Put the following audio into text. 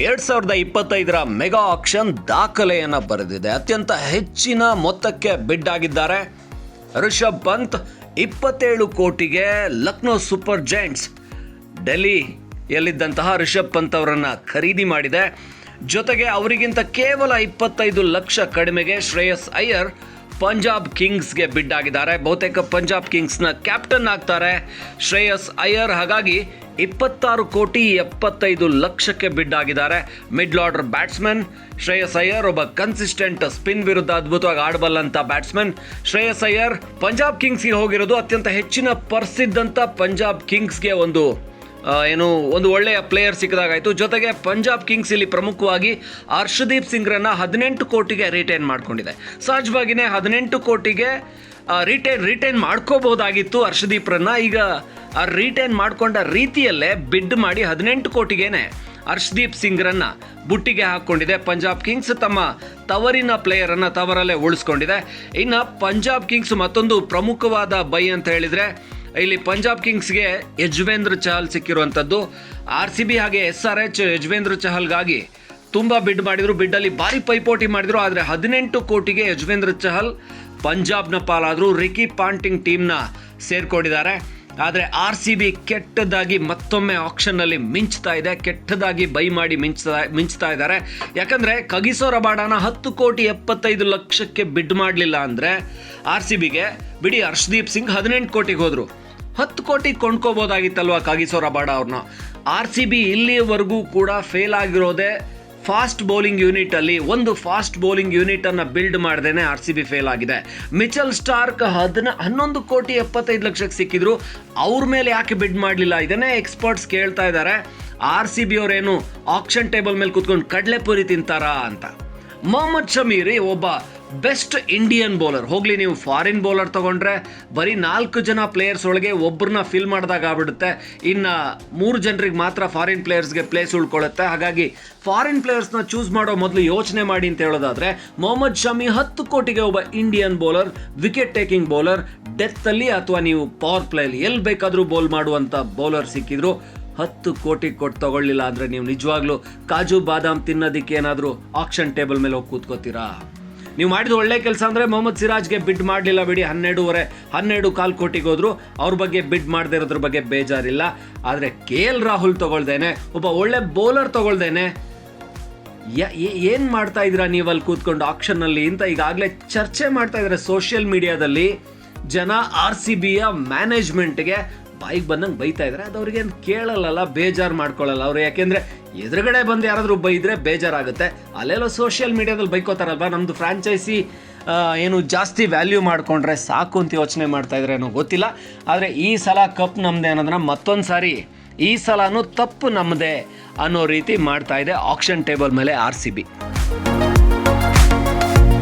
ಎರಡ್ ಸಾವಿರದ ಇಪ್ಪತ್ತೈದರ ಮೆಗಾ ಆಕ್ಷನ್ ದಾಖಲೆಯನ್ನು ಬರೆದಿದೆ. ಅತ್ಯಂತ ಹೆಚ್ಚಿನ ಮೊತ್ತಕ್ಕೆ ಬಿಡ್ ಆಗಿದ್ದಾರೆ. ರಿಷಬ್ ಪಂತ್ ಇಪ್ಪತ್ತೇಳು ಕೋಟಿಗೆ ಲಕ್ನೋ ಸೂಪರ್ ಜೈಂಟ್ಸ್ ಡೆಲ್ಲಿಯಲ್ಲಿದ್ದಂತಹ ರಿಷಬ್ ಪಂತ್ ಅವರನ್ನು ಖರೀದಿ ಮಾಡಿದೆ. ಜೊತೆಗೆ ಅವರಿಗಿಂತ ಕೇವಲ ಇಪ್ಪತ್ತೈದು ಲಕ್ಷ ಕಡಿಮೆಗೆ ಶ್ರೇಯಸ್ ಅಯ್ಯರ್ ಪಂಜಾಬ್ ಕಿಂಗ್ಸ್ಗೆ ಬಿಡ್ ಆಗಿದ್ದಾರೆ ಬಹುತೇಕ ಪಂಜಾಬ್ ಕಿಂಗ್ಸ್ನ ಕ್ಯಾಪ್ಟನ್ ಆಗ್ತಾರೆ ಶ್ರೇಯಸ್ ಅಯ್ಯರ್. ಹಾಗಾಗಿ ಇಪ್ಪತ್ತಾರು ಕೋಟಿ ಎಪ್ಪತ್ತೈದು ಲಕ್ಷಕ್ಕೆ ಬಿಡ್ ಆಗಿದ್ದಾರೆ middle order batsman Shreyas Iyer, ಒಬ್ಬ ಕನ್ಸಿಸ್ಟೆಂಟ್ ಸ್ಪಿನ್ ವಿರುದ್ಧ ಅದ್ಭುತವಾಗಿ ಆಡಬಲ್ಲಂತ ಬ್ಯಾಟ್ಸ್ಮನ್ ಶ್ರೇಯಸ್ ಅಯ್ಯರ್. ಪಂಜಾಬ್ ಕಿಂಗ್ಸ್ಗೆ ಹೋಗಿರೋದು ಅತ್ಯಂತ ಹೆಚ್ಚಿನ ಪರ್ಸ್ ಇದ್ದಂಥ ಪಂಜಾಬ್ ಕಿಂಗ್ಸ್ಗೆ ಒಂದು ಏನು, ಒಂದು ಒಳ್ಳೆಯ ಪ್ಲೇಯರ್ ಸಿಕ್ಕದಾಗಾಯಿತು. ಜೊತೆಗೆ ಪಂಜಾಬ್ ಕಿಂಗ್ಸ್ ಇಲ್ಲಿ ಪ್ರಮುಖವಾಗಿ ಹರ್ಷದೀಪ್ ಸಿಂಗ್ರನ್ನು ಹದಿನೆಂಟು ಕೋಟಿಗೆ ರಿಟೈನ್ ಮಾಡ್ಕೊಂಡಿದೆ. ಸಹಜವಾಗಿಯೇ ಹದಿನೆಂಟು ಕೋಟಿಗೆ ರಿಟೈನ್ ರಿಟೈನ್ ಮಾಡ್ಕೋಬಹುದಾಗಿತ್ತು ಹರ್ಷದೀಪ್ರನ್ನ. ಈಗ, ಆ ರಿಟೈನ್ ಮಾಡಿಕೊಂಡ ರೀತಿಯಲ್ಲೇ ಬಿಡ್ ಮಾಡಿ ಹದಿನೆಂಟು ಕೋಟಿಗೇನೆ ಹರ್ಷದೀಪ್ ಸಿಂಗ್ರನ್ನ ಬುಟ್ಟಿಗೆ ಹಾಕ್ಕೊಂಡಿದೆ. ಪಂಜಾಬ್ ಕಿಂಗ್ಸ್ ತಮ್ಮ ತವರಿನ ಪ್ಲೇಯರನ್ನು ತವರಲ್ಲೇ ಉಳಿಸ್ಕೊಂಡಿದೆ. ಇನ್ನು ಪಂಜಾಬ್ ಕಿಂಗ್ಸ್ ಮತ್ತೊಂದು ಪ್ರಮುಖವಾದ ಬೈ ಅಂತ ಹೇಳಿದರೆ ಇಲ್ಲಿ ಪಂಜಾಬ್ ಕಿಂಗ್ಸ್ಗೆ ಯಜ್ವೇಂದ್ರ ಚಹಲ್ ಸಿಕ್ಕಿರುವಂಥದ್ದು ಆರ್ ಸಿ ಬಿ ಹಾಗೆ ಎಸ್ ಆರ್ ಎಚ್ ಯಜ್ವೇಂದ್ರ ಚಹಲ್ಗಾಗಿ ತುಂಬ ಬಿಡ್ ಮಾಡಿದರು. ಬಿಡ್ಡಲ್ಲಿ ಭಾರಿ ಪೈಪೋಟಿ ಮಾಡಿದರು. ಆದರೆ ಹದಿನೆಂಟು ಕೋಟಿಗೆ ಯಜ್ವೇಂದ್ರ ಚಹಲ್ ಪಂಜಾಬ್ನ ಪಾಲಾದರು. Ricky Ponting ಟೀಮ್ನ ಸೇರ್ಕೊಂಡಿದ್ದಾರೆ. ಆದರೆ ಆರ್ ಸಿ ಬಿ ಕೆಟ್ಟದಾಗಿ ಮತ್ತೊಮ್ಮೆ ಆಕ್ಷನ್ನಲ್ಲಿ ಮಿಂಚ್ತಾ ಇದೆ. ಕೆಟ್ಟದಾಗಿ ಬೈ ಮಾಡಿ ಮಿಂಚ್ತಾ ಮಿಂಚ್ತಾ ಇದ್ದಾರೆ. ಯಾಕಂದರೆ ಕಗಿಸೋ ರಬಾಡಾನ ಹತ್ತು ಕೋಟಿ ಎಪ್ಪತ್ತೈದು ಲಕ್ಷಕ್ಕೆ ಬಿಡ್ ಮಾಡಲಿಲ್ಲ ಅಂದರೆ ಆರ್ ಸಿ ಬಿಗೆ, ಬಿಡಿ ಹರ್ಷದೀಪ್ ಸಿಂಗ್ ಹದಿನೆಂಟು ಕೋಟಿಗೆ ಹೋದರು. ಹತ್ತು ಕೋಟಿ ಕೊಂಡ್ಕೋಬೋದಾಗಿತ್ತಲ್ವ ಕಾಗಿಸೋರ ಬಾಡ ಅವ್ರನ್ನ? ಆರ್ ಸಿ ಬಿ ಇಲ್ಲಿಯವರೆಗೂ ಕೂಡ ಫೇಲ್ ಆಗಿರೋದೇ ಫಾಸ್ಟ್ ಬೌಲಿಂಗ್ ಯೂನಿಟ್ ಅಲ್ಲಿ. ಒಂದು ಫಾಸ್ಟ್ ಬೌಲಿಂಗ್ ಯೂನಿಟ್ ಅನ್ನ ಬಿಲ್ಡ್ ಮಾಡ್ದೇನೆ ಆರ್ ಸಿ ಬಿ ಫೇಲ್ ಆಗಿದೆ. ಮಿಚಲ್ ಸ್ಟಾರ್ಕ್ ಹದಿನ, ಹನ್ನೊಂದು ಕೋಟಿ ಎಪ್ಪತ್ತೈದು ಲಕ್ಷಕ್ಕೆ ಸಿಕ್ಕಿದ್ರು. ಅವ್ರ ಮೇಲೆ ಯಾಕೆ ಬಿಡ್ ಮಾಡಲಿಲ್ಲ? ಇದನ್ನೇ ಎಕ್ಸ್ಪರ್ಟ್ಸ್ ಕೇಳ್ತಾ ಇದ್ದಾರೆ ಆರ್ ಸಿ ಬಿ ಅವರೇನು ಆಕ್ಷನ್ ಟೇಬಲ್ ಮೇಲೆ ಕೂತ್ಕೊಂಡು ಕಡಲೆಪುರಿ ತಿಂತಾರಾ ಅಂತ. ಮೊಹಮ್ಮದ್ ಶಮೀರಿ ಒಬ್ಬ ಬೆಸ್ಟ್ ಇಂಡಿಯನ್ ಬೌಲರ್. ಹೋಗ್ಲಿ ನೀವು ಫಾರಿನ್ ಬೌಲರ್ ತಗೊಂಡ್ರೆ ಬರೀ ನಾಲ್ಕು ಜನ ಪ್ಲೇಯರ್ಸ್ ಒಳಗೆ ಒಬ್ಬರನ್ನ ಫಿಲ್ ಮಾಡಿದಾಗ ಆಗ್ಬಿಡುತ್ತೆ. ಇನ್ನು ಮೂರು ಜನರಿಗೆ ಮಾತ್ರ ಫಾರಿನ್ ಪ್ಲೇಯರ್ಸ್ಗೆ ಪ್ಲೇಸ್ ಉಳ್ಕೊಳ್ಳುತ್ತೆ ಹಾಗಾಗಿ ಫಾರಿನ್ ಪ್ಲೇಯರ್ಸ್ನ ಚೂಸ್ ಮಾಡೋ ಮೊದಲು ಯೋಚನೆ ಮಾಡಿ ಅಂತ ಹೇಳೋದಾದ್ರೆ, ಮೊಹಮ್ಮದ್ ಶಮಿ ಹತ್ತು ಕೋಟಿಗೆ ಒಬ್ಬ Indian bowler wicket taking bowler ಡೆತ್ತಲ್ಲಿ ಅಥವಾ ನೀವು ಪವರ್ ಪ್ಲೇಯಲ್ಲಿ ಎಲ್ಲಿ ಬೇಕಾದರೂ ಬೌಲ್ ಮಾಡುವಂಥ ಬೌಲರ್ ಸಿಕ್ಕಿದ್ರು. ಹತ್ತು ಕೋಟಿ ಕೊಟ್ಟು ತಗೊಳ್ಳಿಲ್ಲ ಅಂದರೆ ನೀವು ನಿಜವಾಗ್ಲೂ ಕಾಜು ಬಾದಾಮ್ ತಿನ್ನೋದಕ್ಕೆ ಏನಾದರೂ ಆಕ್ಷನ್ ಟೇಬಲ್ ಮೇಲೆ ಹೋಗಿ ಕೂತ್ಕೋತೀರಾ? ನೀವು ಮಾಡಿದ ಒಳ್ಳೆ ಕೆಲಸ ಅಂದರೆ ಮೊಹಮ್ಮದ್ ಸಿರಾಜ್ಗೆ ಬಿಡ್ ಮಾಡಲಿಲ್ಲ ಬಿಡಿ. ಹನ್ನೆರಡೂವರೆ, ಹನ್ನೆರಡು ಕಾಲು ಕೋಟಿಗೆ ಹೋದ್ರು. ಅವ್ರ ಬಗ್ಗೆ ಬಿಡ್ ಮಾಡದೇ ಇರೋದ್ರ ಬಗ್ಗೆ ಬೇಜಾರಿಲ್ಲ. ಆದರೆ ಕೆ ಎಲ್ ರಾಹುಲ್ ತಗೊಳ್ದೇನೆ, ಒಬ್ಬ ಒಳ್ಳೆ ಬೌಲರ್ ತಗೊಳ್ದೇನೆ. ಏನು ಮಾಡ್ತಾ ಇದ್ದೀರಾ ನೀವು ಅಲ್ಲಿ ಕೂತ್ಕೊಂಡು ಆಕ್ಷನ್ನಲ್ಲಿ ಅಂತ ಈಗಾಗಲೇ ಚರ್ಚೆ ಮಾಡ್ತಾ ಇದ್ದಾರೆ ಸೋಷಿಯಲ್ ಮೀಡಿಯಾದಲ್ಲಿ ಜನ ಆರ್ ಸಿ ಬಿಯ ಮ್ಯಾನೇಜ್ಮೆಂಟ್ಗೆ ಬಾಯಿಗೆ ಬಂದಂಗೆ ಬೈತಾ ಇದ್ದಾರೆ ಅದು ಅವ್ರಿಗೇನು ಕೇಳಲ್ಲ ಬೇಜಾರು ಮಾಡ್ಕೊಳ್ಳಲ್ಲ ಅವ್ರು ಯಾಕೆಂದ್ರೆ ಎದುರುಗಡೆ ಬಂದು ಯಾರಾದರೂ ಬೈದ್ರೆ ಬೇಜಾರಾಗುತ್ತೆ. ಅಲ್ಲೆಲ್ಲೋ ಸೋಷಿಯಲ್ ಮೀಡಿಯಾದಲ್ಲಿ ಬೈಕೋತಾರಲ್ವ? ನಮ್ಮದು ಫ್ರಾಂಚೈಸಿ ಏನು ಜಾಸ್ತಿ ವ್ಯಾಲ್ಯೂ ಮಾಡಿಕೊಂಡ್ರೆ ಸಾಕು ಅಂತ ಯೋಚನೆ ಮಾಡ್ತಾ ಇದ್ರೆ ಏನೋ ಗೊತ್ತಿಲ್ಲ. ಆದರೆ ಈ ಸಲ ಕಪ್ ನಮ್ಮದೇ ಅನ್ನೋದನ್ನ ಮತ್ತೊಂದು ಸಾರಿ, ಈ ಸಲನೂ ತಪ್ಪು ನಮ್ಮದೇ ಅನ್ನೋ ರೀತಿ ಮಾಡ್ತಾ ಇದೆ ಆಕ್ಷನ್ ಟೇಬಲ್ ಮೇಲೆ ಆರ್ ಸಿ ಬಿ